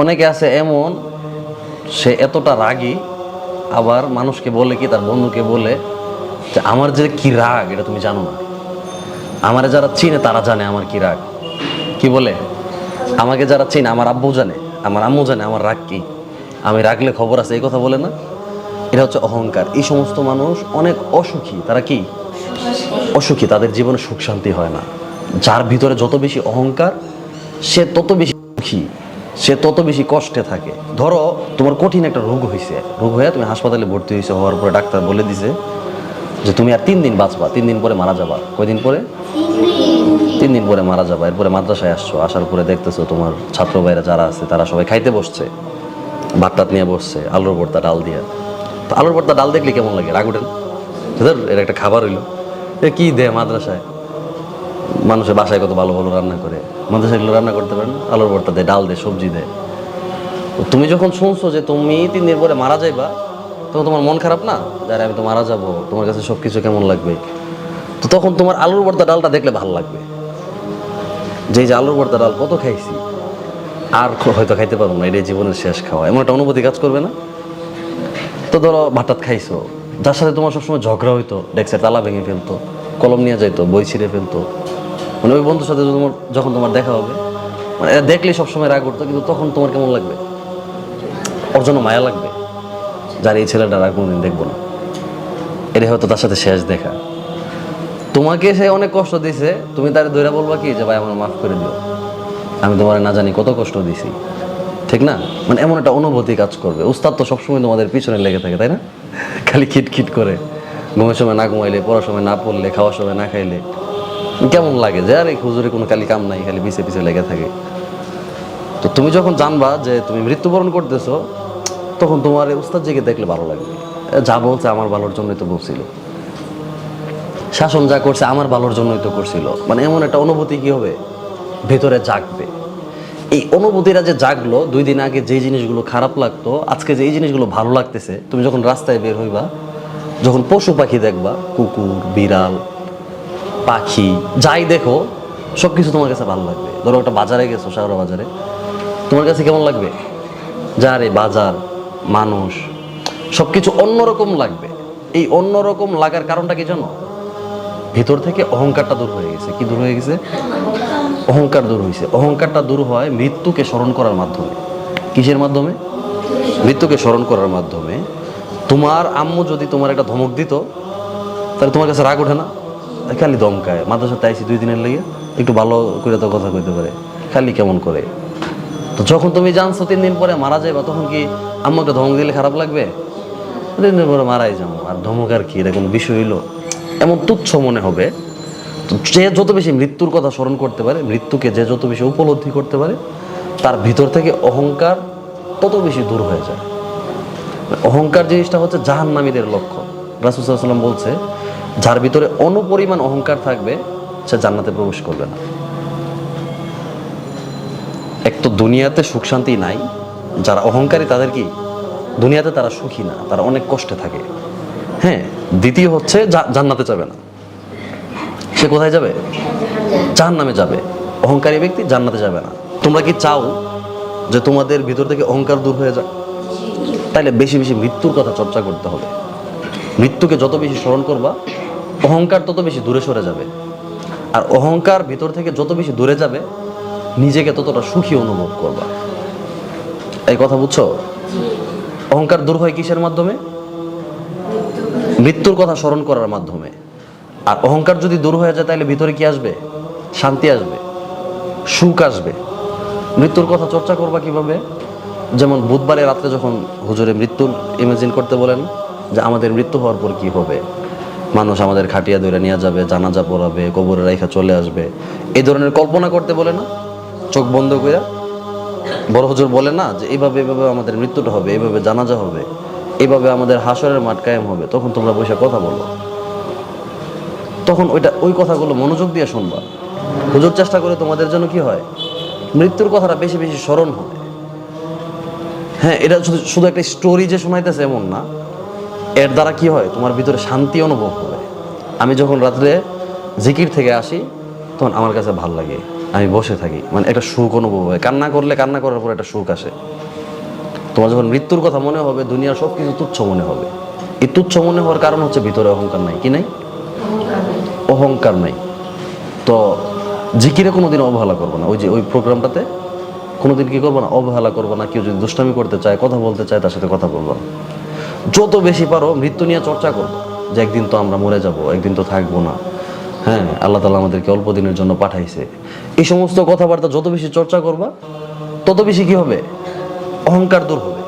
অনেকে আছে এমন, সে এতটা রাগী, আবার মানুষকে বলে কি, তার বন্ধুকে বলে যে, আমার যে কি রাগ, এটা তুমি জানো না। আমারে যারা চিনে, তারা জানে আমার কি রাগ। কি বলে? আমাকে যারা চিনে, আমার আব্বু জানে, আমার আম্মু জানে, আমার রাগ কি? আমি রাগলে খবর আছে, এই কথা বলে না? এটা হচ্ছে অহংকার। এই সমস্ত মানুষ অনেক অসুখী। তারা কি? অসুখী। তাদের জীবনে সুখ শান্তি হয় না। যার ভিতরে যত বেশি অহংকার, সে তত বেশি সুখী। সে তত বেশি কষ্টে থাকে। ধরো, তোমার কঠিন একটা রোগ হয়েছে রোগ হয়ে তুমি হাসপাতালে ভর্তি হয়েছে হওয়ার পরে ডাক্তার বলে দিছে যে তুমি আর তিন দিন বাঁচবা, তিন দিন পরে মারা যাবা। কয়দিন পরে? তিন দিন পরে মারা যাবা। এরপরে মাদ্রাসায় আসছো, আসার পরে দেখতেছো তোমার ছাত্র ভাইরা যারা আছে, তারা সবাই খাইতে বসছে। ভাত টাত নিয়ে বসছে, আলুর ভর্তা, ডাল দিয়ে। তো আলুর ভর্তা, ডাল দেখলে কেমন লাগে? রাগ উঠেন এটা একটা খাবার হইল। এ কি দে মাদ্রাসায়? মানুষের বাসায় কত ভালো ভালো রান্না করে। মাদ্রাসায় এগুলো রান্না করতে পারেন আলুর ভর্তা দেয়, ডাল দেয়, সবজি দেয়। তুমি যখন শুনছো যে তুমি তিন দিন পরে মারা যাইবা, তখন তোমার মন খারাপ না? যারা আমি তো মারা যাব, তোমার কাছে সব কিছু কেমন লাগবে? তো তখন তোমার আলুর ভর্তা, ডালটা দেখলে ভালো লাগবে। যে যে আলুর ভর্তা, ডাল কত খাইছি, আর হয়তো খাইতে পারব না, এটাই জীবনের শেষ খাওয়া। এমন একটা অনুভূতি কাজ করবে না? তো ধরো ভাতাত খাইছো, যার সাথে তোমার সবসময় ঝগড়া হইতো ডেস্কের তালা ভেঙে ফেলতো, কলম নিয়ে যাইতো, বই ছিঁড়ে ফেলতো মানে ওই বন্ধুর সাথে তোমার যখন তোমার দেখা হবে মানে এরা দেখলেই সবসময় রাগ করতো কিন্তু তখন তোমার কেমন লাগবে? ওর জন্য মায়া লাগবে? যার এই ছেলেটা আর কোনোদিন দেখব না। এটা হয়তো তার সাথে শেষ দেখা। তোমাকে সে অনেক কষ্ট দিছে। তুমি তার দৈরা বলবা কি যে, ভাই আমার মাফ করে দিও। আমি তোমার না জানি কত কষ্ট দিছি। ঠিক না? মানে এমন একটা অনুভূতি কাজ করবে। উস্তাদ তো সবসময় তোমাদের পিছনে লেগে থাকে, তাই না? খালি খিটখিট করে। ঘুমের সময় না ঘুমাইলে, পড়ার সময় না পড়লে, খাওয়ার সময় না খাইলে। কেমন লাগে? যে আরে হুজুরে কোনো খালি কাম নাই, খালি পিছে পিছে লেগে থাকে। তো তুমি যখন জানবা যে তুমি মৃত্যুবরণ করতেছো, তখন তোমার উস্তাদ জিকে দেখলে ভালো লাগবে। যা বলছে আমার ভালোর জন্যই তো বলছিল। শাসন যা করছে আমার ভালোর জন্যই তো করছিল। মানে এমন একটা অনুভূতি কি হবে? ভেতরে জাগবে। এই অনুভূতিটা যে জাগলো, দুই দিন আগে যে জিনিসগুলো খারাপ লাগতো, আজকে যে এই জিনিসগুলো ভালো লাগতেছে, তুমি যখন রাস্তায় বের হইবা, যখন পশু পাখি দেখবা, কুকুর, বিড়াল পাখি, যাই দেখো সব কিছু তোমার কাছে ভালো লাগবে। ধরো একটা বাজারে গেছো শহর বাজারে, তোমার কাছে কেমন লাগবে? যা রে, বাজার, মানুষ সব কিছু অন্যরকম লাগবে। এই অন্যরকম লাগার কারণটা কি জানো? ভিতর থেকে অহংকারটা দূর হয়ে গেছে। কি দূর হয়ে গেছে? অহংকার দূর হয়েছে। অহংকারটা দূর হয় মৃত্যুকে স্মরণ করার মাধ্যমে। কিসের মাধ্যমে? মৃত্যুকে স্মরণ করার মাধ্যমে। তোমার আম্মু যদি তোমার একটা ধমক দিত, তাহলে তোমার কাছে রাগ ওঠে না? খালি দমকায়। মাদ্রাসাতে আইসি দুই দিনের লেগে, একটু ভালো করে তো কথা কইতে পারে। খালি কেমন করে? তো যখন তুমি জানছো তিন দিন পরে মারা যাইবা, তখন কি আম্মাকে ধমক দিলে খারাপ লাগবে? তিন দিন পরে মারাই যাব। আর ধমক আর কি, এটা কোনো বিষয় হইল? এমন তুচ্ছ মনে হবে যে যত বেশি মৃত্যুর কথা স্মরণ করতে পারে, মৃত্যুকে যে যত বেশি উপলব্ধি করতে পারে, তার ভিতর থেকে অহংকার তত বেশি দূর হয়ে যায়। অহংকার জিনিসটা হচ্ছে জাহান্নামীদের লক্ষণ। রাসুসাল্লাম বলছে যার ভিতরে অনুপরিমাণ অহংকার থাকবে, সে জান্নাতে প্রবেশ করবে না। এক তো দুনিয়াতে সুখ শান্তি নাই, যারা অহংকারী তাদের কি? দুনিয়াতে তারা সুখী না, তারা অনেক কষ্টে থাকে। হ্যাঁ দ্বিতীয় হচ্ছে জান্নাতে যাবে না। সে কোথায় যাবে? জাহান নামে যাবে। অহংকারী ব্যক্তি জান্নাতে যাবে না। তোমরা কি চাও যে তোমাদের ভিতর থেকে অহংকার দূর হয়ে যাক? তাইলে বেশি বেশি মৃত্যুর কথা চর্চা করতে হবে। মৃত্যুকে যত বেশি স্মরণ করবা অহংকার তত বেশি দূরে সরে যাবে। আর অহংকার ভিতর থেকে যত বেশি দূরে যাবে, নিজেকে ততটা সুখী অনুভব করবা। এই কথা বুঝছ? অহংকার দূর হয় কিসের মাধ্যমে? মৃত্যুর কথা স্মরণ করার মাধ্যমে। আর অহংকার যদি দূর হয়ে যায়, তাহলে ভিতরে কি আসবে? শান্তি আসবে। সুখ আসবে। মৃত্যুর কথা চর্চা করবা কীভাবে? যেমন বুধবারে রাত্রে যখন হুজুরে মৃত্যুর ইমাজিন করতে বলেন যে আমাদের মৃত্যু হওয়ার পর কি হবে? মানুষ আমাদের খাটিয়া ধরে নিয়ে যাবে, জানাজা পড়াবে, কবরে রাইখা চলে আসবে। এই ধরনের কল্পনা করতে বলে না? চোখ বন্ধ করে বড় হুজুর বলে না যে এইভাবে এইভাবে আমাদের মৃত্যুটা হবে, এইভাবে জানাজা হবে, এইভাবে আমাদের হাসরের মাঠ কায়েম হবে, তখন তোমরা বসে কথা বলো। তখন ওইটা, ওই কথাগুলো মনোযোগ দিয়ে শুনবা। হুজুর, চেষ্টা করে তোমাদের জন্য কি হয়? মৃত্যুর কথাটা বেশি বেশি স্মরণ হবে হ্যাঁ এটা শুধু শুধু একটা স্টোরি যে শোনাইতেছে এমন না। এর দ্বারা কি হয়? তোমার ভিতরে শান্তি অনুভব হবে। আমি যখন রাত্রে জিকির থেকে আসি, তখন আমার কাছে ভালো লাগে। আমি বসে থাকি। মানে একটা সুখ অনুভব হয়। কান্না করলে কান্না করার পর একটা সুখ আসে। তোমার যখন মৃত্যুর কথা মনে হবে, দুনিয়ার সব কিছু তুচ্ছ মনে হবে। এই তুচ্ছ মনে হওয়ার কারণ হচ্ছে ভিতরে অহংকার নাই, কি নাই? অহংকার নাই। তো জিকিরে কোনোদিন অবহেলা করব না। ওই যে ওই প্রোগ্রামটাতে কোনোদিন কি করব না? অবহেলা করব না। কেউ যদি দুষ্টামি করতে চায়, কথা বলতে চায়, তার সাথে কথা বলব না। যত বেশি পারো মৃত্যু নিয়ে চর্চা করব যে একদিন তো আমরা মরে যাব, একদিন তো থাকব না। হ্যাঁ আল্লাহ তালা আমাদেরকে অল্প দিনের জন্য পাঠাইছে। এই সমস্ত কথাবার্তা যত বেশি চর্চা করবা, তত বেশি কি হবে? অহংকার দূর হবে।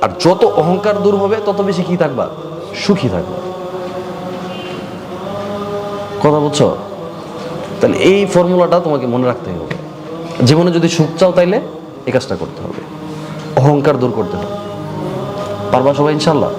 আর যত অহংকার দূর হবে, তত বেশি কি থাকবা? সুখী থাকবা। কথা বুঝছ? তাহলে এই ফর্মুলাটা তোমাকে মনে রাখতে হবে। জীবনে যদি সুখ চাও তাইলে এই কাজটা করতে হবে। অহংকার দূর করতে হবে। পারবা সবাই ইনশাল্লাহ?